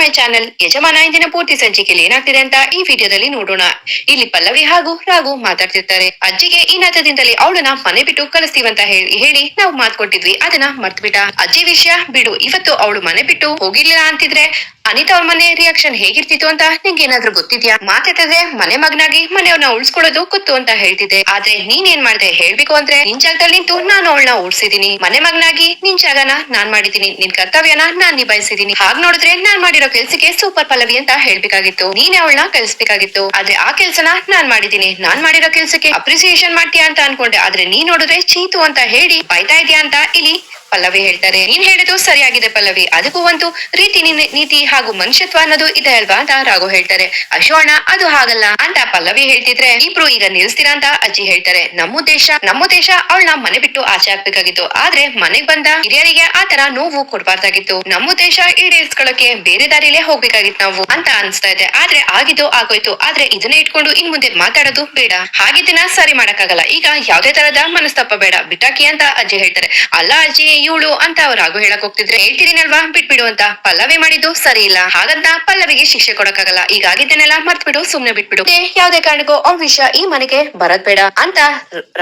My channel ಯಜಮಾನ ಇಂದಿನ ಪೂರ್ತಿ ಸಂಚಿಕೆಯಲ್ಲಿ ಏನಾಗ್ತಿದೆ ಅಂತ ಈ ವಿಡಿಯೋದಲ್ಲಿ ನೋಡೋಣ. ಇಲ್ಲಿ ಪಲ್ಲವಿ ಹಾಗೂ ರಾಘು ಮಾತಾಡ್ತಿರ್ತಾರೆ. ಅಜ್ಜಿಗೆ ಈ ನಾಟದಿಂದಲೇ ಅವಳನ್ನ ಮನೆ ಬಿಟ್ಟು ಕಲಿಸ್ತೀವಂತ ಹೇಳಿ ಹೇಳಿ ನಾವು ಮಾತ್ ಕೊಟ್ಟಿದ್ವಿ ಅದನ್ನ ಮರ್ತ್ಬಿಟ್ಟ. ಅಜ್ಜಿ ವಿಷಯ ಬಿಡು, ಇವತ್ತು ಅವಳು ಮನೆ ಬಿಟ್ಟು ಹೋಗಿರ್ಲಿಲ್ಲ ಅಂತಿದ್ರೆ ಅನಿತಾ ಅವ್ರ ಮನೆ ರಿಯಾಕ್ಷನ್ ಹೇಗಿರ್ತಿತ್ತು ಅಂತ ನಿಂಗೆ ಏನಾದ್ರೂ ಗೊತ್ತಿದ್ಯಾ? ಮಾತಾಡಿದ್ರೆ ಮನೆ ಮಗನಾಗಿ ಮನೆಯವ್ರನ್ನ ಉಳ್ಸ್ಕೊಳ್ಳೋದು ಗೊತ್ತು ಅಂತ ಹೇಳ್ತಿದ್ದೆ. ಆದ್ರೆ ನೀನ್ ಏನ್ ಮಾಡ್ದೆ ಹೇಳ್ಬೇಕು ಅಂದ್ರೆ ನಿನ್ ಜಾಗದಲ್ಲಿ ನಿಂತು ನಾನು ಅವಳನ್ನ ಉಳ್ಸಿದೀನಿ. ಮನೆ ಮಗನಾಗಿ ನಿನ್ ಜಾಗನ ನಾನ್ ಮಾಡಿದೀನಿ. ನಿನ್ ಕರ್ತವ್ಯನ ನಾನ್ ನಿಭಾಯಿಸಿದೀನಿ. ಹಾಗ್ ನೋಡಿದ್ರೆ ನಾನ್ ಮಾಡಿರೋ ಕೆಲ್ಸಕ್ಕೆ ಸೂಪರ್ ಪಲ್ಲವಿ ಅಂತ ಹೇಳ್ಬೇಕಾಗಿತ್ತು. ನೀನೇ ಅವಳನ್ನ ಕಳಿಸ್ಬೇಕಾಗಿತ್ತು ಆದ್ರೆ ಆ ಕೆಲ್ಸನ ನಾನ್ ಮಾಡಿದೀನಿ. ನಾನ್ ಮಾಡಿರೋ ಕೆಲ್ಸಕ್ಕೆ ಅಪ್ರಿಸಿಯೇಷನ್ ಮಾಡ್ತೀಯಾ ಅಂತ ಅನ್ಕೊಂಡೆ. ಆದ್ರೆ ನೀನ್ ನೋಡಿದ್ರೆ ಚೀತು ಅಂತ ಹೇಳಿ, ಬೈತಾ ಇದೀಯಾ ಅಂತ? ಇಲ್ಲಿ ಪಲ್ಲವಿ ಹೇಳ್ತಾರೆ, ನೀನ್ ಹೇಳಿದ್ದು ಸರಿಯಾಗಿದೆ ಪಲ್ಲವಿ. ಅದಕ್ಕೂ ಒಂದು ರೀತಿ ನೀತಿ ಹಾಗೂ ಮನುಷ್ಯತ್ವ ಅನ್ನೋದು ಇದೆ ಅಲ್ವಾ ಅಂತ ರಾಘು ಹೇಳ್ತಾರೆ. ಅಶೋಣ ಅದು ಹಾಗಲ್ಲ ಅಂತ ಪಲ್ಲವಿ ಹೇಳ್ತಿದ್ರೆ ಇಬ್ರು ಈಗ ನಿಲ್ಸ್ತೀರಾ ಅಂತ ಅಜ್ಜಿ ಹೇಳ್ತಾರೆ. ನಮ್ಮ ದೇಶ ನಮ್ಮ ದೇಶ ಅವಳನ್ನ ಮನೆ ಬಿಟ್ಟು ಆಚೆ ಹಾಕ್ಬೇಕಾಗಿತ್ತು ಆದ್ರೆ ಮನೆಗ್ ಬಂದ ಹಿರಿಯರಿಗೆ ಆತರ ನೋವು ಕೊಡ್ಬಾರ್ದಾಗಿತ್ತು. ನಮ್ಮ ದೇಶ ಈಡೇರಿಸ್ಕೊಳ್ಳೋಕೆ ಬೇರೆ ದಾರಿಲೇ ಹೋಗ್ಬೇಕಾಗಿತ್ತು ನಾವು ಅಂತ ಅನ್ಸ್ತಾ ಇದೆ. ಆದ್ರೆ ಆಗಿದ್ದು ಆಗೋಯ್ತು. ಆದ್ರೆ ಇದನ್ನ ಇಟ್ಕೊಂಡು ಇನ್ ಮುಂದೆ ಮಾತಾಡೋದು ಬೇಡ. ಹಾಗಿದ್ದನ್ನ ಸರಿ ಮಾಡಕ್ಕಾಗಲ್ಲ. ಈಗ ಯಾವ್ದೇ ತರದ ಮನಸ್ತಾಪ ಬೇಡ. ಬಿಟ್ಟಾಕಿ ಅಂತ ಅಜ್ಜಿ ಹೇಳ್ತಾರೆ. ಅಲ್ಲ ಅಜ್ಜಿ ಇವಳು ಅಂತ ಅವ್ರು ರಾಘು ಹೇಳಕ್ ಹೋಗ್ತಿದ್ರೆ ಹೇಳ್ತಿದ್ದೀನಲ್ವಾ ಬಿಟ್ಬಿಡು ಅಂತ. ಪಲ್ಲವಿ ಮಾಡಿದ್ದು ಸರಿ ಇಲ್ಲ. ಹಾಗಂತ ಪಲ್ಲವಿಗೆ ಶಿಕ್ಷೆ ಕೊಡಕ್ಕಾಗಲ್ಲ. ಈಗ ಆಗಿದ್ದನ್ನೆಲ್ಲ ಮರ್ತ್ಬಿಡು ಸುಮ್ನೆ ಬಿಟ್ಬಿಡು. ಬಿಡು ಯಾವ್ದೇ ಕಾರಣಕ್ಕೂ ಅವ್ಳ ವಿಷಯ ಈ ಮನೆಗೆ ಬರದ್ ಬೇಡ ಅಂತ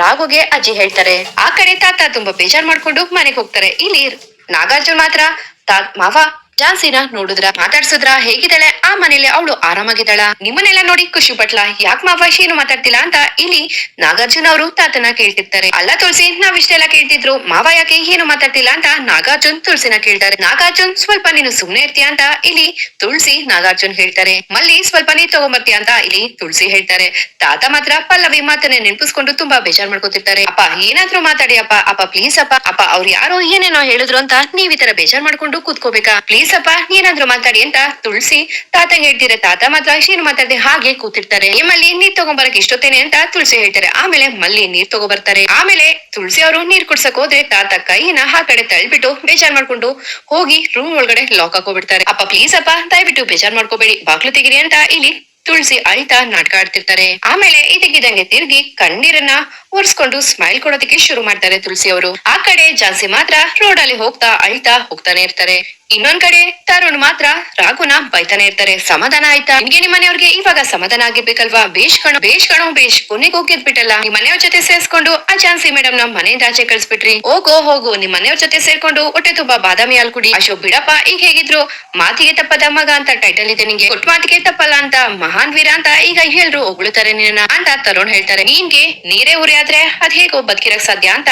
ರಾಗುಗೆ ರಾಘುಗೆ ಅಜ್ಜಿ ಹೇಳ್ತಾರೆ. ಆ ಕಡೆ ತಾತ ತುಂಬಾ ಬೇಜಾರ್ ಮಾಡ್ಕೊಂಡು ಮನೆಗೆ ಹೋಗ್ತಾರೆ. ಇಲ್ಲಿ ನಾಗಾರ್ಜುನ್ ಮಾತ್ರ. ತಾ ಮಾವ ಜಾನ್ಸಿನ ನೋಡಿದ್ರ, ಮಾತಾಡ್ಸಿದ್ರ, ಹೇಗಿದ್ದಾಳೆ, ಆ ಮನೇಲಿ ಅವಳು ಆರಾಮಾಗಿದ್ದಾಳ? ನಿಮ್ಮನೆಲ್ಲ ನೋಡಿ ಖುಷಿ ಪಟ್ಲ. ಯಾಕೆ ಮಾವಾಶಿ ಏನು ಮಾತಾಡ್ತಿಲ್ಲ ಅಂತ ಇಲ್ಲಿ ನಾಗಾರ್ಜುನ ಅವರು ತಾತನ ಕೇಳ್ತಿರ್ತಾರೆ. ಅಲ್ಲ ತುಳಸಿ ನಾವ್ ಇಷ್ಟೆಲ್ಲ ಕೇಳ್ತಿದ್ರು. ಮಾವ ಯಾಕೆ ಏನು ಮಾತಾಡ್ತಿಲ್ಲ ಅಂತ ನಾಗಾರ್ಜುನ್ ತುಳಸಿನ ಕೇಳ್ತಾರೆ. ನಾಗಾರ್ಜುನ್, ಸ್ವಲ್ಪ ನೀನು ಸುಮ್ನೆ ಇರ್ತೀಯ ಅಂತ ಇಲ್ಲಿ ತುಳಸಿ, ನಾಗಾರ್ಜುನ್ ಹೇಳ್ತಾರೆ. ಮಲ್ಲಿ, ಸ್ವಲ್ಪ ನೀರ್ ತಗೊಂಬರ್ತೀಯ ಅಂತ ಇಲ್ಲಿ ತುಳಸಿ ಹೇಳ್ತಾರೆ. ತಾತ ಮಾತ್ರ ಪಲ್ಲವಿ ಮಾತನ್ನ ನೆನಪಿಸ್ಕೊಂಡು ತುಂಬಾ ಬೇಜಾರ್ ಮಾಡ್ಕೊತಿರ್ತಾರೆ. ಅಪ್ಪ, ಏನಾದ್ರೂ ಮಾತಾಡಿ ಅಪ್ಪ. ಅಪ್ಪ ಪ್ಲೀಸ್ ಅಪ್ಪ. ಅಪ್ಪ, ಅವ್ರು ಯಾರೋ ಏನೇನೋ ಹೇಳಿದ್ರು ಅಂತ ನೀವ್ ಈ ತರ ಬೇಜಾರ್ ಮಾಡ್ಕೊಂಡು ಕೂತ್ಕೋಬೇಕಾ? ಪ್ಲೀಸ್ ಅಪ್ಪ ಏನಾದ್ರೂ ಮಾತಾಡಿ ಅಂತ ತುಳಸಿ ತಾತ ಹೇಳ್ತಿರ ತಾತ ಮಾತ್ರ ಏನು ಮಾತಾಡದೆ ಹಾಗೆ ಕೂತಿರ್ತಾರೆ. ನಿಮ್ಮಲ್ಲಿ ಮಲ್ಲಿ ನೀರ್ ತಗೊಂಬರಕ್ ಇಷ್ಟೊತ್ತೇನೆ ಅಂತ ತುಳಸಿ ಹೇಳ್ತಾರೆ. ಆಮೇಲೆ ಮಲ್ಲಿ ನೀರ್ ತಗೊಬರ್ತಾರೆ. ಆಮೇಲೆ ತುಳಸಿ ಅವರು ನೀರ್ ಕುಡ್ಸಕ್ ಹೋದ್ರೆ ತಾತ ಕೈನ ಆ ಕಡೆ ತಳ್ಬಿಟ್ಟು ಬೇಜಾರ್ ಮಾಡ್ಕೊಂಡು ಹೋಗಿ ರೂಮ್ ಒಳಗಡೆ ಲಾಕ್ ಹಾಕೋಬಿಡ್ತಾರೆ ಅಪ್ಪ ಪ್ಲೀಸ್ ಅಪ್ಪ, ದಯವಿಟ್ಟು ಬೇಜಾರ್ ಮಾಡ್ಕೋಬೇಡಿ. ಬಾಗ್ಲು ತೆಗಿರಿ ಅಂತ ಇಲ್ಲಿ ತುಳಸಿ ಅಳ್ತಾ ನಾಟಕ ಆಡ್ತಿರ್ತಾರೆ ಆಮೇಲೆ ಇದಕ್ಕಿದಂಗೆ ತಿರುಗಿ ಕಣ್ಣೀರನ್ನ ಒರ್ಸ್ಕೊಂಡು ಸ್ಮೈಲ್ ಕೊಡೋದಕ್ಕೆ ಶುರು ಮಾಡ್ತಾರೆ ತುಳಸಿ ಅವರು. ಆ ಕಡೆ ಜಾನ್ಸಿ ಮಾತ್ರ ರೋಡ್ ಅಲ್ಲಿ ಹೋಗ್ತಾ ಅಳ್ತಾ ಹೋಗ್ತಾನೆ ಇರ್ತಾರೆ. ಇನ್ನೊಂದ್ ಕಡೆ ತರುಣ್ ಮಾತ್ರ ರಾಘುನ ಬೈತಾನೆ ಇರ್ತಾರೆ. ಸಮಾಧಾನ ಆಯ್ತಾ? ನಿಮ್ಗೆ ನಿಮ್ಮ ಮನೆಯವ್ರಿಗೆ ಇವಾಗ ಸಮಾಧಾನ ಆಗಿರ್ಬೇಕಲ್ವಾ? ಬೇಷ್ ಕಣೋ ಬೇಷ್ ಕಣೋ, ಬೇಷ್ ಕೊನೆಗೆ ಹೋಗಿದ್ಬಿಟ್ಟಲ್ಲ ನಿಮ್ ಮನೆಯವ್ರ ಜೊತೆ ಸೇರ್ಸ್ಕೊಂಡು ಆ ಚಾನ್ಸಿ ಮೇಡಮ್ ನಮ್ ಮನೆಯಿಂದ ಆಚೆ ಕಳ್ಸ್ಬಿಟ್ರಿ. ಹೋಗೋ, ಹೋಗು, ನಿಮ್ ಮನೆಯವ್ರ ಜೊತೆ ಸೇರ್ಕೊಂಡು ಹೊಟ್ಟೆ ತುಂಬಾ ಬಾದಾಮಿ ಹಾಲ್ ಕುಡಿ. ಅಶೋ ಬಿಡಪ್ಪ ಈಗ ಹೇಗಿದ್ರು, ಮಾತಿಗೆ ತಪ್ಪದ ಮಗ ಅಂತ ಟೈಟಲ್ ಇದೆ ನಿಂಗೆ. ಕೊಟ್ ಮಾತಿಗೆ ತಪ್ಪಲ್ಲ ಅಂತ ಮಹಾನ್ ವೀರ ಅಂತ ಈಗ ಎಲ್ರು ಹೊಗಳುತ್ತಾರೆ ನಿನ್ನ ಅಂತ ತರುಣ್ ಹೇಳ್ತಾರೆ. ನಿನ್ಗೆ ನೀರೇ ಉರಿ ಆದ್ರೆ ಅದ್ ಹೇಗೋ ಬದುಕಿರಕ್ ಸಾಧ್ಯ ಅಂತ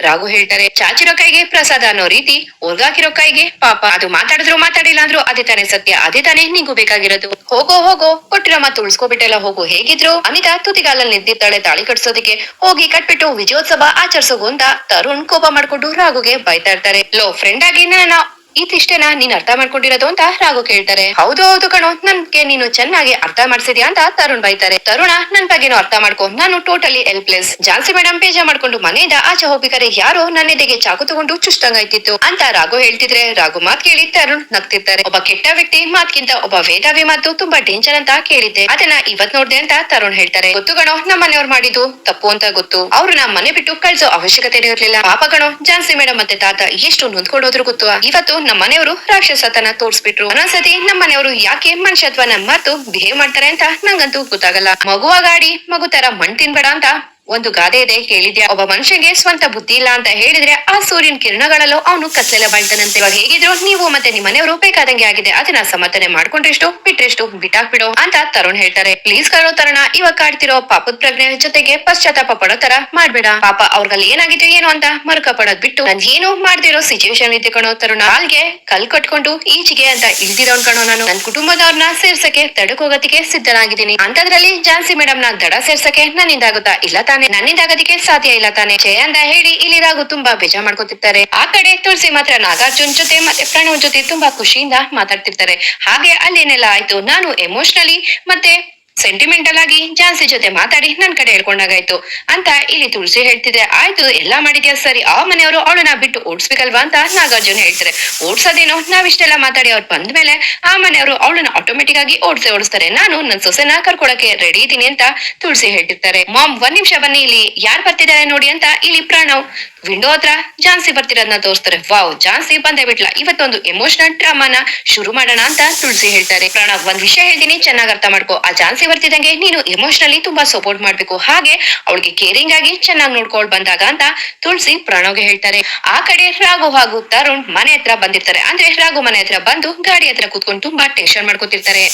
ರಾಘು ಹೇಳ್ತಾರೆ. ಚಾಚಿರೋ ಕೈಗೆ ಪ್ರಸಾದ ಅನ್ನೋ ರೀತಿ ಉರ್ಗಾಕಿರೋ ಕೈಗೆ ಪಾಪ. ಅದು ಮಾತಾಡಿದ್ರು ಮಾತಾಡಿಲ್ಲ ಅಂದ್ರು ಅದೇ ತಾನೇ ಸತ್ಯ, ಅದೇ ತಾನೇ ನಿಂಗೂ ಬೇಕಾಗಿರೋದು. ಹೋಗೋ ಹೋಗೋ, ಕೊಟ್ಟಿರೋ ಮಾತು ಉಳ್ಸ್ಕೊಬಿಟ್ಟೆಲ್ಲ ಹೋಗು. ಹೇಗಿದ್ರು? ಅನಿತಾ ತುದಿಗಾಲಲ್ಲಿ ನಿಂತಿರ್ತಾಳೆ ತಾಳಿ ಕಟ್ಸೋದಕ್ಕೆ. ಹೋಗಿ ಕಟ್ಬಿಟ್ಟು ವಿಜಯೋತ್ಸವ ಆಚರಿಸೋಗು ಅಂತ ತರುಣ್ ಕೋಪ ಮಾಡ್ಕೊಂಡು ರಾಘುಗೆ ಬೈತಾ ಇರ್ತಾರೆ. ಲೋ ಫ್ರೆಂಡ್ ಆಗಿ ನನ್ನ ಇದಿಷ್ಟೇನಾ ನೀನ್ ಅರ್ಥ ಮಾಡ್ಕೊಂಡಿರೋದು ಅಂತ ರಾಘು ಕೇಳ್ತಾರೆ. ಹೌದು ಹೌದು ಕಣೋ. ನನ್ಗೆ ನೀನು ಚೆನ್ನಾಗಿ ಅರ್ಥ ಮಾಡ್ಸಿದ್ಯಾ ಅಂತ ತರುಣ್ ಬೈತಾರೆ. ತರುಣ, ನನ್ ಬಗ್ಗೆನೂ ಅರ್ಥ ಮಾಡ್ಕೊ. ನಾನು ಟೋಟಲಿ ಹೆಲ್ಪ್ಲೆಸ್ ಜಾನ್ಸಿ ಮೇಡಮ್ ಬೇಜಾರ್ ಮಾಡ್ಕೊಂಡು ಮನೆಯಿಂದ ಆಚೆ ಹೋಗ್ಬೇಕಾದ್ರೆ ಯಾರೋ ನನ್ನ ಎದೆಗೆ ಚಾಕು ತಗೊಂಡು ಚುಷ್ಟಂಗಾಯ್ತಿತ್ತು ಅಂತ ರಾಘು ಹೇಳ್ತಿದ್ರೆ ರಾಘು ಮಾತ್ ಕೇಳಿ ತರುಣ್ ನಗ್ತಿರ್ತಾರೆ. ಒಬ್ಬ ಕೆಟ್ಟ ವ್ಯಕ್ತಿ ಮಾತ್ಗಿಂತ ಒಬ್ಬ ವೇದಾವಿ ಮಾತು ತುಂಬಾ ಡೇಂಜರ್ ಅಂತ ಕೇಳಿದ್ದೆ. ಅದನ್ನ ಇವತ್ ನೋಡ್ದೆ ಅಂತ ತರುಣ್ ಹೇಳ್ತಾರೆ. ಗೊತ್ತು ಗಣೋ ನಮ್ಮ ಮನೆಯವ್ರು ಮಾಡಿದ್ದು ತಪ್ಪು ಅಂತ ಗೊತ್ತು. ಅವ್ರನ್ನ ಮನೆ ಬಿಟ್ಟು ಕಳ್ಸೋ ಅವಶ್ಯಕತೆ ಇರಲಿಲ್ಲ. ಪಾಪ ಕಣೋ, ಜಾನ್ಸಿ ಮೇಡಮ್ ಮತ್ತೆ ತಾತ ಎಷ್ಟು ನೊಂದ್ಕೊಂಡೋದ್ರು ಗೊತ್ತು. ಇವತ್ತು ನಮ್ಮ ಮನೆಯವರು ರಾಕ್ಷಸತನ ತೋರ್ಸ್ಬಿಟ್ರು. ಒಂದೊಂದ್ಸತಿ ನಮ್ಮ ಮನೆಯವರು ಯಾಕೆ ಮನುಷ್ಯತ್ವನ ಮರೆತು ಬಿಹೇವ್ ಮಾಡ್ತಾರೆ ಅಂತ ನಂಗಂತೂ ಗೊತ್ತಾಗಲ್ಲ. ಮಗುವಾಗಾಡಿ ಮಗು ತರ ಮಣ್ ತಿನ್ಬೇಡ ಅಂತ ಒಂದು ಗಾದೆ ಇದೆ, ಹೇಳಿದ್ಯಾ, ಒಬ್ಬ ಮನುಷ್ಯನಿಗೆ ಸ್ವಂತ ಬುದ್ಧಿ ಇಲ್ಲ ಅಂತ ಹೇಳಿದ್ರೆ ಆ ಸೂರ್ಯನ ಕಿರಣಗಳಲ್ಲೂ ಅವನು ಕತ್ಲೆಲ್ಲ ಬಾಳ್ತಾನಂತೆ. ಇವಾಗ ಹೇಗಿದ್ರು ನೀವು ಮತ್ತೆ ನಿಮ್ಮ ಮನೆಯವರು ಬೇಕಾದಂಗೆ ಆಗಿದೆ. ಅದನ್ನ ಸಮರ್ಥನೆ ಮಾಡ್ಕೊಂಡ್ರೆಷ್ಟು, ಬಿಟ್ರೆಷ್ಟು, ಬಿಟ್ಟಾಕ್ಬಿಡು ಅಂತ ತರುಣ್ ಹೇಳ್ತಾರೆ. ಪ್ಲೀಸ್ ಕರೋ ತರುಣ, ಇವಾಗ ಕಾಡ್ತಿರೋ ಪಾಪದ ಪ್ರಜ್ಞೆ ಜೊತೆಗೆ ಪಶ್ಚಾತ್ತಾಪ ಪಡೋ ತರ ಮಾಡ್ಬೇಡ. ಪಾಪ ಅವ್ರಲ್ಲಿ ಏನಾಗಿದೆ ಏನು ಅಂತ ಮರುಕ ಪಡೋದ್ ಬಿಟ್ಟು ನನ್ ಏನು ಮಾಡ್ತಿರೋ ಸಿಚುವೇಶನ್ ಇದೆ ಕಣೋ ತರುಣ. ಅಲ್ಗೆ ಕಲ್ ಕಟ್ಕೊಂಡು ಈಚೆಗೆ ಅಂತ ಇಳ್ದಿರೋನ್ ಕಣೋ ನಾನು. ನನ್ ಕುಟುಂಬದವ್ರನ್ನ ಸೇರ್ಸಕ್ಕೆ ತಡಕೋಗತ್ತಿಗೆ ಸಿದ್ಧನಾಗಿದ್ದೀನಿ. ಅಂತದ್ರಲ್ಲಿ ಜಾನ್ಸಿ ಮೇಡಮ್ನ ದಡ ಸೇರ್ಸಕ್ಕೆ ನನ್ನಿಂದಾಗುತ್ತಾ ಇಲ್ಲ ತಾನೆ? ನನ್ನಿಂದ ಆಗೋದಕ್ಕೆ ಸಾಧ್ಯ ಇಲ್ಲ ತಾನೆ. ಜಯ ಅಂತ ಹೇಳಿ ಇಲ್ಲಿ ರಾಘು ತುಂಬಾ ಬೇಜಾರ್ ಮಾಡ್ಕೊತಿರ್ತಾರೆ. ಆ ಕಡೆ ತುಳಸಿ ಮಾತ್ರ ನಾಗಾರ್ಜುನ್ ಜೊತೆ ಮತ್ತೆ ಪ್ರಣವ್ ಜೊತೆ ತುಂಬಾ ಖುಷಿಯಿಂದ ಮಾತಾಡ್ತಿರ್ತಾರೆ. ಹಾಗೆ ಅಲ್ಲೇನೆಲ್ಲ ಆಯ್ತು. ನಾನು ಎಮೋಷನಲಿ ಮತ್ತೆ ಸೆಂಟಿಮೆಂಟಲ್ ಆಗಿ ಜಾನ್ಸಿ ಜೊತೆ ಮಾತಾಡಿ ನನ್ ಕಡೆ ಹೇಳ್ಕೊಂಡಾಗಾಯ್ತು. ಅಂತ ಇಲ್ಲಿ ತುಳಸಿ ಹೇಳ್ತಿದ್ರೆ ಆಯ್ತು, ಎಲ್ಲಾ ಮಾಡಿದ್ಯಾ? ಸರಿ, ಆ ಮನೆಯವರು ಅವಳನ್ನ ಬಿಟ್ಟು ಓಡಿಸ್ಬೇಕಲ್ವಾ ಅಂತ ನಾಗಾರ್ಜುನ್ ಹೇಳ್ತಾರೆ ಓಡ್ಸೋದೇನೋ? ನಾವಿಷ್ಟೆಲ್ಲ ಮಾತಾಡಿ ಅವ್ರು ಬಂದ್ಮೇಲೆ ಆ ಮನೆಯವರು ಅವಳನ್ನ ಆಟೋಮೆಟಿಕ್ ಆಗಿ ಓಡಿಸಿ ಓಡಿಸ್ತಾರೆ. ನಾನು ನನ್ನ ಸೊಸೆನ ಕರ್ಕೊಳಕ್ಕೆ ರೆಡಿ ಇದ್ದೀನಿ ಅಂತ ತುಳಸಿ ಹೇಳ್ತಿರ್ತಾರೆ. ಮಾಮ್, ಒಂದ್ ನಿಮಿಷ ಬನ್ನಿ ಇಲ್ಲಿ. ಯಾರ್ ಬರ್ತಿದ್ದಾರೆ ನೋಡಿ ಅಂತ ಇಲ್ಲಿ ಪ್ರಣವ್. ವಿಂಡೋ ಹತ್ರ ಜಾನ್ಸಿ ಬರ್ತಿರೋದನ್ನ ತೋರಿಸ್ತಾರೆ. ವಾವ್, ಜಾನ್ಸಿ ಬಂದೇ ಬಿಟ್ಲ. ಇವತ್ತೊಂದು ಎಮೋಷನಲ್ ಡ್ರಾಮಾನ ಶುರು ಮಾಡೋಣ ಅಂತ ತುಳಸಿ ಹೇಳ್ತಾರೆ. ಪ್ರಣವ್, ಒಂದ್ ವಿಷಯ ಹೇಳ್ತೀನಿ, ಚೆನ್ನಾಗಿ ಅರ್ಥ ಮಾಡ್ಕೋ. ಆ ಜಾನ್ಸಿ ಬರ್ತಿದಂಗೆ ನೀನು ಎಮೋಷನಲಿ ತುಂಬಾ ಸಪೋರ್ಟ್ ಮಾಡ್ಬೇಕು. ಹಾಗೆ ಅವಳಿಗೆ ಕೇರಿಂಗ್ ಆಗಿ ಚೆನ್ನಾಗಿ ನೋಡ್ಕೊಳ್ ಬಂದಾಗ ಅಂತ ತುಳಸಿ ಪ್ರಣವ್ಗೆ ಹೇಳ್ತಾರೆ. ಆ ಕಡೆ ರಾಘು ಹಾಗೂ ತರುಣ್ ಮನೆ ಹತ್ರ ಬಂದಿರ್ತಾರೆ. ಅಂದ್ರೆ ರಾಘು ಮನೆ ಹತ್ರ ಬಂದು ಗಾಡಿ ಹತ್ರ ಕೂತ್ಕೊಂಡು ತುಂಬಾ ಟೆನ್ಷನ್ ಮಾಡ್ಕೊತಿರ್ತಾರೆ.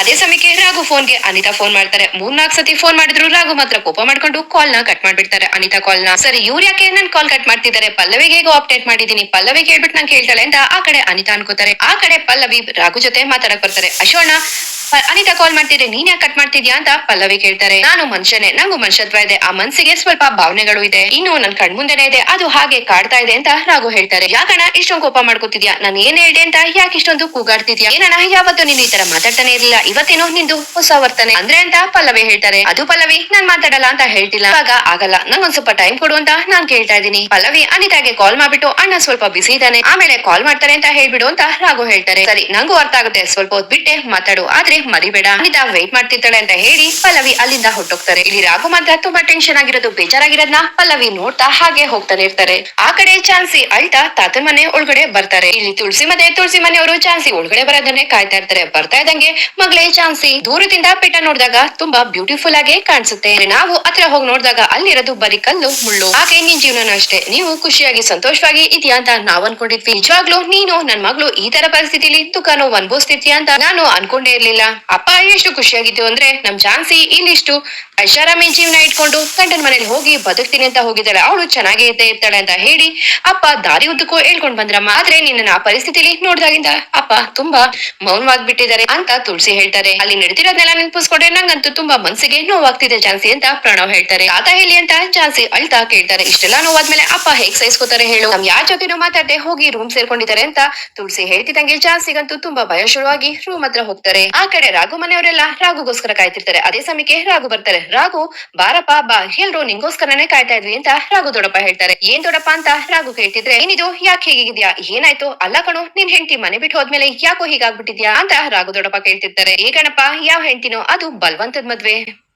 ಅದೇ ಸಮಯಕ್ಕೆ ರಾಘು ಫೋನ್ಗೆ ಅನಿತಾ ಫೋನ್ ಮಾಡ್ತಾರೆ. ಮೂರ್ನಾಲ್ಕು ಸತಿ ಫೋನ್ ಮಾಡಿದ್ರು ರಾಘು ಮಾತ್ರ ಕೋಪ ಮಾಡ್ಕೊಂಡು ಕಾಲ್ನ ಕಟ್ ಮಾಡ್ಬಿಡ್ತಾರೆ ಅನಿತಾ ಕಾಲ್ನ. ಸರಿ, ಇವ್ರ ಯಾಕೆ ನನ್ ಕಾಲ್ ಕಟ್ ಮಾಡ್ತಿದ್ದಾರೆ. ಪಲ್ಲವಿಗೆ ಹೇಗೋ ಅಪ್ಡೇಟ್ ಮಾಡಿದೀನಿ ಪಲ್ಲವಿ ಕೇಳ್ಬಿಟ್ಟು ನಂಗೆ ಕೇಳ್ತಾಳೆ ಅಂತ ಆ ಕಡೆ ಅನಿತಾ ಅನ್ಕೋತಾರೆ. ಆ ಕಡೆ ಪಲ್ಲವಿ ರಾಘು ಜೊತೆ ಮಾತಾಡಕ್ ಬರ್ತಾರೆ. ಅಶೋಣ ಅನಿತಾ ಕಾಲ್ ಮಾಡ್ತಿದ್ರೆ ನೀನ್ ಯಾಕೆ ಕಟ್ ಮಾಡ್ತಿದ್ಯಾ ಅಂತ ಪಲ್ಲವಿ ಕೇಳ್ತಾರೆ. ನಾನು ಮನುಷ್ಯನೇ. ನಂಗೂ ಮನುಷ್ಯತ್ವ ಇದೆ. ಆ ಮನ್ಸಿಗೆ ಸ್ವಲ್ಪ ಭಾವನೆಗಳು ಇದೆ. ಇನ್ನು ನನ್ ಕಣ್ಮುಂದೆನೆ ಇದೆ. ಅದು ಹಾಗೆ ಕಾಡ್ತಾ ಇದೆ ಅಂತ ರಾಘು ಹೇಳ್ತಾರೆ. ಯಾಕಣ ಇಷ್ಟೊಂದು ಕೋಪ ಮಾಡ್ಕೋತಿದ್ಯಾ? ನಾನು ಏನ್ ಹೇಳ್ದೆ ಅಂತ ಯಾಕೆ ಇಷ್ಟೊಂದು ಕೂಗಾಡ್ತಿದ್ಯಾ? ಏನಣ್ಣ, ಯಾವತ್ತೂ ನೀನು ಈ ತರ ಮಾತಾಡ್ತಾನೆ ಇರ್ಲಿಲ್ಲ. ಇವತ್ತೇನೋ ನಿಂದು ಹೊಸ ವರ್ತನೆ ಅಂದ್ರೆ ಅಂತ ಪಲ್ಲವಿ ಹೇಳ್ತಾರೆ. ಅದು ಪಲ್ಲವಿ, ನಾನ್ ಮಾತಾಡಲ್ಲ ಅಂತ ಹೇಳ್ತಿಲ್ಲ. ಆಗ ಆಗಲ್ಲ. ನಂಗೊಂದ್ ಸ್ವಲ್ಪ ಟೈಮ್ ಕೊಡು ಅಂತ ನಾನ್ ಕೇಳ್ತಾ ಇದ್ದೀನಿ. ಪಲ್ಲವಿ ಅನಿತಾಗೆ ಕಾಲ್ ಮಾಡ್ಬಿಟ್ಟು ಅಣ್ಣ ಸ್ವಲ್ಪ ಬಿಸಿ ಇದ್ದಾನೆ. ಆಮೇಲೆ ಕಾಲ್ ಮಾಡ್ತಾರೆ ಅಂತ ಹೇಳ್ಬಿಡು ಅಂತ ರಾಘು ಹೇಳ್ತಾರೆ. ಸರಿ, ನಂಗೂ ಅರ್ಥ ಆಗುತ್ತೆ. ಸ್ವಲ್ಪ ಹೊತ್ ಬಿಟ್ಟೆ ಮಾತಾಡು. ಆದ್ರೆ ಮರಿಬೇಡ? ಅನಿತಾ ವೇಟ್ ಮಾಡ್ತಿರ್ತಾಳೆ ಅಂತ ಹೇಳಿ ಪಲ್ಲವಿ ಅಲ್ಲಿಂದ ಹೊಟ್ಟೋಗ್ತಾರೆ ಇಲ್ಲಿ ರಾಘು ಮಾತ್ರ ತುಂಬಾ ಟೆನ್ಷನ್ ಆಗಿರೋದು, ಬೇಜಾರಾಗಿರೋದ್ನ ಪಲ್ಲವಿ ನೋಡ್ತಾ ಹಾಗೆ ಹೋಗ್ತಾನೆ ಇರ್ತಾರೆ. ಆ ಕಡೆ ಚಾನ್ಸಿ ಅಳ್ತಾ ತಾತ ಮನೆ ಒಳಗಡೆ ಬರ್ತಾರೆ. ಇಲ್ಲಿ ತುಳಸಿ ಮನೆ, ತುಳಸಿ ಮನೆಯವರು ಚಾನ್ಸಿ ಒಳಗಡೆ ಬರೋದನ್ನೇ ಕಾಯ್ತಾ ಇರ್ತಾರೆ. ಬರ್ತಾ ಇದ್ದಂಗೆ ಮಗಳೇ ಚಾನ್ಸಿ. ದೂರದಿಂದ ಪೆಟ್ಟ ನೋಡಿದಾಗ ತುಂಬಾ ಬ್ಯೂಟಿಫುಲ್ ಆಗಿ ಕಾಣಿಸುತ್ತೆ. ನಾವು ಹತ್ರ ಹೋಗಿ ನೋಡಿದಾಗ ಅಲ್ಲಿರೋದು ಬರೀ ಕಲ್ಲು, ಮುಳ್ಳು. ಹಾಗೆ ನಿನ್ ಜೀವನನೂ ಅಷ್ಟೇ. ನೀವು ಖುಷಿಯಾಗಿ, ಸಂತೋಷವಾಗಿ ಇದೆಯಾ ಅಂತ ನಾವ್ ಅನ್ಕೊಂಡಿದ್ವಿ ನಿಜವಾಗ್ಲೂ ನೀನು, ನನ್ ಮಗಳು ಈ ತರ ಪರಿಸ್ಥಿತಿಲಿ ದುಃಖನೋ ಅನ್ಭವಿಸ್ತಿದ್ಯಾ ಅಂತ ನಾನು ಅನ್ಕೊಂಡೇ ಇರ್ಲಿಲ್ಲ. ಅಪ್ಪ ಎಷ್ಟು ಖುಷಿಯಾಗಿದ್ದು ಅಂದ್ರೆ ನಮ್ ಚಾನ್ಸಿ ಇಲ್ಲಿಷ್ಟು ಐಷಾರಾಮಿ ಜೀವನ ಇಟ್ಕೊಂಡು ಗಂಡನ ಮನೇಲಿ ಹೋಗಿ ಬದುಕ್ತೀನಿ ಅಂತ ಹೋಗಿದ್ದಾಳೆ. ಅವಳು ಚೆನ್ನಾಗಿ ಇದ್ದೇ ಇರ್ತಾಳೆ ಅಂತ ಹೇಳಿ ಅಪ್ಪ ದಾರಿ ಉದ್ದಕ್ಕೂ ಹೇಳ್ಕೊಂಡ್ ಬಂದ್ರಮ್ಮ. ಆದ್ರೆ ನಿನ್ನ ಆ ಪರಿಸ್ಥಿತಿಲಿ ನೋಡ್ದಾಗಿಂದ ಅಪ್ಪ ತುಂಬಾ ಮೌನವಾಗ್ಬಿಟ್ಟಿದ್ದಾರೆ ಅಂತ ತುಳಸಿ ಹೇಳ್ತಾರೆ. ಅಲ್ಲಿ ನಡೀತಿರೋದ್ನೆಲ್ಲ ನೆನಪಿಸ್ಕೊಂಡ್ರೆ ನಂಗಂತೂ ತುಂಬಾ ಮನ್ಸಿಗೆ ನೋವಾಗ್ತಿದೆ ಚಾನ್ಸಿ ಅಂತ ಪ್ರಣವ್ ಹೇಳ್ತಾರೆ. ಆತ ಹೇಳಿ ಅಂತ ಚಾನ್ಸಿ ಅಳ್ತಾ ಕೇಳ್ತಾರೆ. ಇಷ್ಟೆಲ್ಲ ನೋವಾದ್ಮೇಲೆ ಅಪ್ಪ ಹೇಗ್ ಸಹಿಸ್ಕೋತಾರೆ ಹೇಳು. ನಮ್ ಯಾರ ಜೊತೆನೂ ಮಾತಾಡದೆ ಹೋಗಿ ರೂಮ್ ಸೇರ್ಕೊಂಡಿದ್ದಾರೆ ಅಂತ ತುಳಸಿ ಹೇಳ್ತಿದಂಗೆ ಝಾನ್ಸಿಗಂತೂ ತುಂಬಾ ಭಯ ಶುರುವಾಗಿ ರೂಮ್ ಹತ್ರ ಹೋಗ್ತಾರೆ. ಆ ರಾಘು ಮನೆಯವರೆಲ್ಲ ರಾಘುಗೋಸ್ಕರ ಕಾಯ್ತಿರ್ತಾರೆ. ಅದೇ ಸಮಯಕ್ಕೆ ರಾಘು ಬರ್ತಾರೆ. ರಾಘು, ಬಾರಪ್ಪ, ಬಾ. ಎಲ್ರು ನಿಂಗೋಸ್ಕರನೇ ಕಾಯ್ತಾ ಇದ್ವಿ ಅಂತ ರಾಘು ದೊಡ್ಡಪ್ಪ ಹೇಳ್ತಾರೆ. ಏನ್ ದೊಡ್ಡಪ್ಪ ಅಂತ ರಾಘು ಕೇಳ್ತಿದ್ರೆ ಏನಿದು ಯಾಕೆ ಹೇಗಿದ್ಯಾ? ಏನಾಯ್ತು? ಅಲ್ಲ ಕಣು, ನಿನ್ ಹೆಂಡತಿ ಮನೆ ಬಿಟ್ಟು ಹೋದ್ಮೇಲೆ ಯಾಕೋ ಹೀಗಾಗ್ಬಿಟ್ಟಿದ್ಯಾ? ಅಂತ ರಾಘು ದೊಡ್ಡಪ್ಪ ಕೇಳ್ತಿರ್ತಾರೆ. ಏ ಗಣಪ ಯಾವ ಹೆಂಡತಿನೋ? ಅದು ಬಲವಂತದ ಮದ್ವೆ.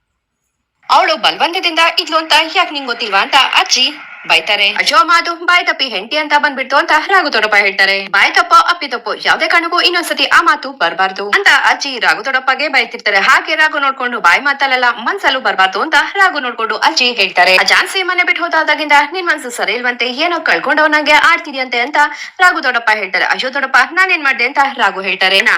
ಅವಳು ಬಲ್ವಂತದಿಂದ ಇದ್ಲು ಅಂತ ಯಾಕೆ ನಿಂಗ್ ಗೊತ್ತಿಲ್ವಾ ಅಂತ ಅಜ್ಜಿ ಬೈತಾರೆ. ಅಜೋ ಮಾತು ಬಾಯ್ ತಪ್ಪಿ ಹೆಂಡತಿ ಅಂತ ಬಂದ್ಬಿಡ್ತು ಅಂತ ರಾಘು ದೊಡ್ಡಪ್ಪ ಹೇಳ್ತಾರೆ. ಬಾಯ್ ತಪ್ಪೋ ಅಪ್ಪಿ ತಪ್ಪೋ. ಯಾವ್ದೇ ಕಾರಣಕ್ಕೂ ಇನ್ನೊಂದ್ಸತಿ ಆ ಮಾತು ಬರ್ಬಾರ್ದು ಅಂತ ಅಜ್ಜಿ ರಾಘು ದೊಡ್ಡಪ್ಪಗೆ ಬೈತಿರ್ತಾರೆ. ಹಾಗೆ ರಾಘು ನೋಡ್ಕೊಂಡು ಬಾಯ್ ಮಾತಲ್ಲೆಲ್ಲ ಮನ್ಸಲ್ಲೂ ಬರ್ಬಾರ್ದು ಅಂತ ರಾಘು ನೋಡ್ಕೊಂಡು ಅಜ್ಜಿ ಹೇಳ್ತಾರೆ. ಜಾನ್ಸಿ ಮನೆ ಬಿಟ್ಟು ಹೋದಾಗಿಂದ ನಿನ್ ಮನ್ಸು ಸರಿ ಇಲ್ವಂತೆ, ಏನೋ ಕಳ್ಕೊಂಡವನಾಗೆ ಆಡ್ತಿದ್ಯಂತೆ ಅಂತ ರಾಘು ದೊಡ್ಡಪ್ಪ ಹೇಳ್ತಾರೆ. ಅಯ್ಯೋ ದೊಡ್ಡಪ್ಪ, ನಾನೇನ್ ಮಾಡ್ದೆ ಅಂತ ರಾಘು ಹೇಳ್ತಾರೆ. ನಾ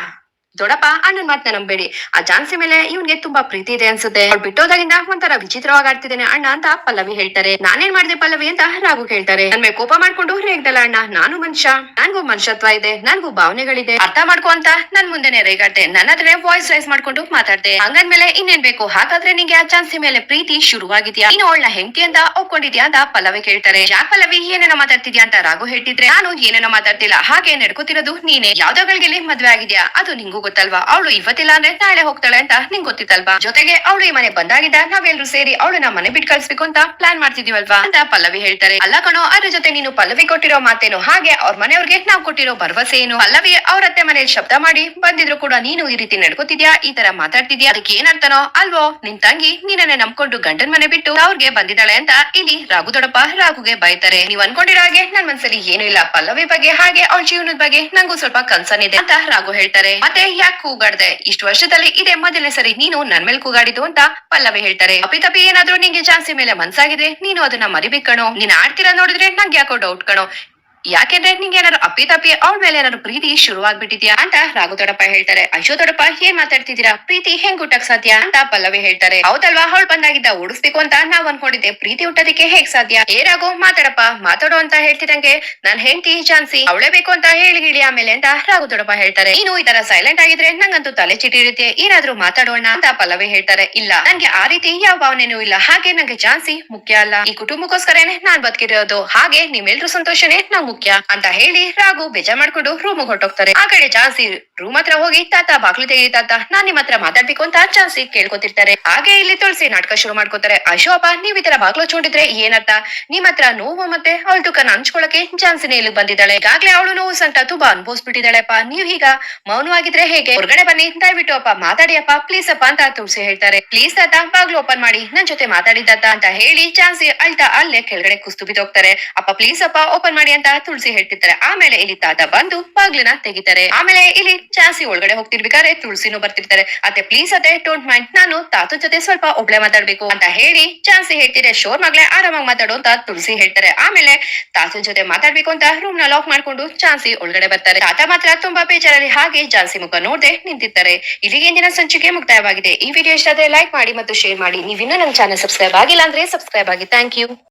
ದೊಡ್ಡಪ್ಪ ಅಣ್ಣನ್ ಮಾತ್ನ ನಂಬೇಡಿ. ಆ ಜಾನ್ಸಿ ಮೇಲೆ ಇವನ್ಗೆ ತುಂಬಾ ಪ್ರೀತಿ ಇದೆ ಅನ್ಸುತ್ತೆ. ಅವ್ಳು ಬಿಟ್ಟೋದಾಗಿಂದ ಒಂಥರ ವಿಚಿತ್ರವಾಗಿ ಆಡ್ತಿದ್ದೇನೆ ಅಣ್ಣ ಅಂತ ಪಲ್ಲವಿ ಹೇಳ್ತಾರೆ. ನಾನೇನ್ ಮಾಡಿದೆ ಪಲ್ಲವಿ ಅಂತ ರಾಘು ಹೇಳ್ತಾರೆ ನನ್ ಮೇಲೆ ಕೋಪ ಮಾಡ್ಕೊಂಡು ರೇಗ್ದಲ್ಲ ಅಣ್ಣ. ನಾನು ಮನುಷ್ಯ. ನನ್ಗೂ ಮನುಷ್ಯತ್ವ ಇದೆ. ನನ್ಗೂ ಭಾವನೆಗಳಿದೆ. ಅರ್ಥ ಮಾಡ್ಕೊ ಅಂತ ನನ್ ಮುಂದೆನೆ ರೇಗಾಡ್ದೆ. ನನ್ನ ಹತ್ರ ವಾಯ್ಸ್ ರೈಸ್ ಮಾಡ್ಕೊಂಡು ಮಾತಾಡ್ದೆ. ಹಂಗಂದ್ಮೇಲೆ ಇನ್ನೇನ್ ಬೇಕು? ಹಾಗಾದ್ರೆ ನಿಂಗೆ ಆ ಚಾನ್ಸಿ ಮೇಲೆ ಪ್ರೀತಿ ಶುರುವಾಗಿದ್ಯಾ? ಇನ್ನು ಅವಳ ಹೆಂಡತಿ ಅಂತ ಒಪ್ಕೊಂಡಿದ್ಯಾ ಅಂತ ಪಲ್ಲವಿ ಕೇಳ್ತಾರೆ. ಯಾಕೆ ಪಲ್ಲವಿ, ಏನೇನ ಮಾತಾಡ್ತಿದ್ಯಾ ಅಂತ ರಾಘು ಹೇಳ್ತಿದ್ರೆ, ನಾನು ಏನೇನೋ ಮಾತಾಡ್ತಿಲ್ಲ. ಹಾಗೆ ನಡ್ಕೋತಿರೋದು ನೀನೆ. ಯಾವ್ದೋಗಳಿಗೆ ಮದ್ವೆ ಆಗಿದ್ಯಾ? ಅದು ನಿಂಗೂ ಗೊತ್ತಲ್ವಾ? ಅವಳು ಇವತ್ತಿಲ್ಲ ಅಂದ್ರೆ ನಾಳೆ ಹೋಗ್ತಾಳೆ ಅಂತ ನಿಂಗ್ ಗೊತ್ತಿತ್ತಲ್ವಾ? ಜೊತೆಗೆ ಅವಳು ಈ ಮನೆ ಬಂದಾಗಿದ್ದ ನಾವೆಲ್ಲರೂ ಸೇರಿ ಅವಳನ್ನ ಮನೆ ಬಿಟ್ಟು ಕಳ್ಸ್ಬೇಕು ಅಂತ ಪ್ಲಾನ್ ಮಾಡ್ತಿದೀವಲ್ವಾ? ಅಂತ ಪಲ್ಲವಿ ಹೇಳ್ತಾರೆ. ಅಲ್ಲ ಕಣೋ, ಅದ್ರ ಜೊತೆ ನೀನು ಪಲ್ಲವಿ ಕೊಟ್ಟಿರೋ ಮಾತೇನು? ಹಾಗೆ ಅವ್ರ ಮನೆಯವ್ರಿಗೆ ನಾವ್ ಕೊಟ್ಟಿರೋ ಭರವಸೆ ಏನು? ಪಲ್ಲವಿ ಅವ್ರ ಅತ್ತೆ ಮನೇಲಿ ಶಬ್ದ ಮಾಡಿ, ಬಂದಿದ್ರು ಕೂಡ ನೀನು ಈ ರೀತಿ ನಡ್ಕೋತಿದ್ಯಾ? ಈ ತರ ಮಾತಾಡ್ತಿದ್ಯಾ? ಅದಕ್ಕೆ ಏನರ್ಥನೋ ಅಲ್ವೋ, ನಿನ್ ತಂಗಿ ನೀನನ್ನೇ ನಂಬ್ಕೊಂಡು ಗಂಡನ್ ಮನೆ ಬಿಟ್ಟು ಅವ್ರಿಗೆ ಬಂದಿದ್ದಾಳೆ ಅಂತ ಇಲ್ಲಿ ರಾಘು ದೊಡಪ್ಪ ರಾಘುಗೆ ಬೈತಾರೆ. ನೀವ್ ಅನ್ಕೊಂಡಿರೋ ಹಾಗೆ ನನ್ ಮನ್ಸಲ್ಲಿ ಏನು ಇಲ್ಲ. ಪಲ್ಲವಿ ಬಗ್ಗೆ ಹಾಗೆ ಅವಳ ಜೀವನದ ಬಗ್ಗೆ ನಂಗೂ ಸ್ವಲ್ಪ ಕನ್ಸನ್ ಇದೆ ಅಂತ ರಾಘು ಹೇಳ್ತಾರೆ. ಮತ್ತೆ ಯಾಕೆ ಕೂಗಾಡ್ದೆ. ಇಷ್ಟು ವರ್ಷದಲ್ಲಿ ಇದೇ ಮೊದಲನೇ ಸರಿ ನೀನು ನನ್ ಮೇಲೆ ಕೂಗಾಡಿದ್ದು ಅಂತ ಪಲ್ಲವಿ ಹೇಳ್ತಾರೆ. ಅಪಿ ತಪಿ ಏನಾದ್ರೂ ನಿಂಗೆ ಚಾನ್ಸಿ ಮೇಲೆ ಮನ್ಸಾಗಿದೆ, ನೀನು ಅದನ್ನ ಮರಿಬೇಕು ಕಣೋ ನೀನ್ ಆಡ್ತೀರಾ ನೋಡಿದ್ರೆ ನಂಗೆ ಯಾಕೋ ಡೌಟ್ ಕಣೋ. ಯಾಕೆಂದ್ರೆ ನಿಂಗೆ ಏನಾದ್ರು ಅಪ್ಪಿ ತಪ್ಪಿ ಅವಳ ಮೇಲೆ ಏನಾದ್ರು ಪ್ರೀತಿ ಶುರುವಾಗ್ಬಿಟ್ಟಿದ್ಯಾ ಅಂತ ರಾಘು ತೊಡಪ್ಪ ಹೇಳ್ತಾರೆ. ಅಶೋ ತೊಡಪ್ಪ ಏನ್ ಮಾತಾಡ್ತಿದ್ದೀರಾ? ಪ್ರೀತಿ ಹೆಂಗ್ ಹುಟ್ಟಕ್ ಸಾಧ್ಯ ಅಂತ ಪಲ್ಲವಿ ಹೇಳ್ತಾರೆ. ಹೌದಲ್ವಾ? ಅವಳು ಬಂದಾಗಿದ್ದ ಉಡಿಸ್ಬೇಕು ಅಂತ ನಾವ್ ಅನ್ಕೊಂಡಿದ್ದೆ. ಪ್ರೀತಿ ಹುಟ್ಟೋದಕ್ಕೆ ಹೇಗ್ ಸಾಧ್ಯ? ಏ ರಾಘು, ಮಾತಾಡಪ್ಪ. ಮಾತಾಡೋ ಅಂತ ಹೇಳ್ತಿದಂಗೆ ನನ್ ಹೆಂಡತಿ ಚಾನ್ಸಿ ಅವಳೇ ಬೇಕು ಅಂತ ಹೇಳಿ ಹೇಳಿ ಆಮೇಲೆ ಅಂತ ರಾಘು ತೊಡಪ್ಪ ಹೇಳ್ತಾರೆ. ನೀನು ಈ ತರ ಸೈಲೆಂಟ್ ಆಗಿದ್ರೆ ನಂಗಂತೂ ತಲೆ ಚಿಟಿ ಇರುತ್ತೆ ಏನಾದ್ರೂ ಮಾತಾಡೋಣ ಅಂತ ಪಲ್ಲವಿ ಹೇಳ್ತಾರೆ. ಇಲ್ಲ, ನನ್ಗೆ ಆ ರೀತಿ ಯಾವ ಭಾವನೆನೂ ಇಲ್ಲ. ಹಾಗೆ ನಂಗೆ ಚಾನ್ಸಿ ಮುಖ್ಯ ಅಲ್ಲ. ಈ ಕುಟುಂಬಕ್ಕೋಸ್ಕರನೇ ನಾನ್ ಬದುಕಿರೋದು. ಹಾಗೆ ನಿಮ್ಮೆಲ್ರೂ ಸಂತೋಷನೇ ನಾವ್ ಮುಖ್ಯ ಅಂತ ಹೇಳಿ ರಾಘು ಬೇಜಾರ್ ಮಾಡ್ಕೊಂಡು ರೂಮ್ ಹೊರಟೋಗ್ತಾರೆ ಆ ಕಡೆ ಚಾನ್ಸಿ ರೂಮ್ ಹತ್ರ ಹೋಗಿ, ತಾತ ಬಾಗ್ಲು ತೆಗಿ ತಾತ, ನಾನ್ ನಿಮ್ ಹತ್ರ ಮಾತಾಡ್ಬೇಕು ಅಂತ ಚಾನ್ಸಿ ಕೇಳ್ಕೊತಿರ್ತಾರೆ. ಹಾಗೆ ಇಲ್ಲಿ ತುಳಸಿ ನಾಟಕ ಶುರು ಮಾಡ್ಕೋತಾರೆ. ಅಶೋಪ ನೀವ್ ಈ ತರ ಬಾಗ್ಲು ಚೂಂಡಿದ್ರೆ ಏನರ್ಥ? ನಿಮ್ ಹತ್ರ ನೋವು ಮತ್ತೆ ಅವಳ ದುಃಖನ ಹಂಚ್ಕೊಳಕ್ಕೆ ಚಾನ್ಸಿನೇ ಇಲ್ಲಿ ಬಂದಿದ್ದಾಳೆ. ಈಗಾಗ್ಲೇ ಅವಳು ನೋವು ಸಂತ ತುಂಬಾ ಅನ್ಭವಿಸ್ಬಿಟ್ಟಿದ್ದಾಳೆಪ್ಪ. ನೀವ್ ಈಗ ಮೌನವಾಗಿದ್ರೆ ಹೇಗೆ? ಹೊರಗಡೆ ಬನ್ನಿ, ದಯವಿಟ್ಟು ಅಪ್ಪ, ಮಾತಾಡಿ ಅಪ್ಪ. ಪ್ಲೀಸ್ ಅಪ್ಪ ಅಂತ ತುಳಸಿ ಹೇಳ್ತಾರೆ. ಪ್ಲೀಸ್ ತಾತ, ಬಾಗ್ಲು ಓಪನ್ ಮಾಡಿ. ನನ್ ಜೊತೆ ಮಾತಾಡಿ ಅಂತ ಹೇಳಿ ಚಾನ್ಸಿ ಅಳ್ತಾ ಅಲ್ಲೇ ಕೆಳಗಡೆ ಕುಸ್ತು ಬಿದ್ದೋಗ್ತಾರೆ. ಅಪ್ಪ, ಪ್ಲೀಸ್ ಅಪ್ಪ, ಓಪನ್ ಮಾಡಿ ಅಂತ ತುಳಸಿ ಹೇಳ್ತಿರ್ತಾರೆ. ಆಮೇಲೆ ಇಲ್ಲಿ ತಾತ ಬಂದು ಬಾಗ್ಲಿನ ತೆಗಿತಾರೆ. ಆಮೇಲೆ ಇಲ್ಲಿ ಚಾನ್ಸಿ ಒಳಗಡೆ ಹೋಗ್ತಿರ್ಬೇಕಾದ್ರೆ ತುಳಸಿನೂ ಬರ್ತಿರ್ತಾರೆ. ಅತ್ತೆ ಪ್ಲೀಸ್ ಅತ್ತೆ ಡೋಂಟ್ ಮೈಂಡ್ ನಾನು ತಾತು ಜೊತೆ ಸ್ವಲ್ಪ ಒಬ್ಳೆ ಮಾತಾಡ್ಬೇಕು ಅಂತ ಹೇಳಿ ಚಾನ್ಸಿ ಹೇಳ್ತಿದ್ರೆ, ಶೋರ್ ಮಗ್ಲೆ ಆರಾಮಾಗಿ ಮಾತಾಡು ಅಂತ ತುಳಸಿ ಹೇಳ್ತಾರೆ. ಆಮೇಲೆ ತಾತು ಜೊತೆ ಮಾತಾಡ್ಬೇಕು ಅಂತ ರೂಮ್ನ ಲಾಕ್ ಮಾಡ್ಕೊಂಡು ಚಾನ್ಸಿ ಒಳಗಡೆ ಬರ್ತಾರೆ. ತಾತ ಮಾತ್ರ ತುಂಬಾ ಬೇಜಾರಲ್ಲಿ ಹಾಗೆ ಚಾನ್ಸಿ ಮುಖ ನೋಡದೆ ನಿಂತಿರ್ತಾರೆ. ಇಲ್ಲಿಗೆ ಇಂದಿನ ಸಂಚಿಕೆ ಮುಕ್ತಾಯವಾಗಿದೆ. ಈ ವಿಡಿಯೋ ಇಷ್ಟ ಆದ್ರೆ ಲೈಕ್ ಮಾಡಿ ಮತ್ತು ಶೇರ್ ಮಾಡಿ. ನೀವಿನ್ನೂ ನಮ್ಮ ಚಾನಲ್ ಸಬ್ಸ್ಕ್ರೈಬ್ ಆಗಿಲ್ಲ ಅಂದ್ರೆ ಸಬ್ಸ್ಕ್ರೈಬ್ ಆಗಿ. Thank you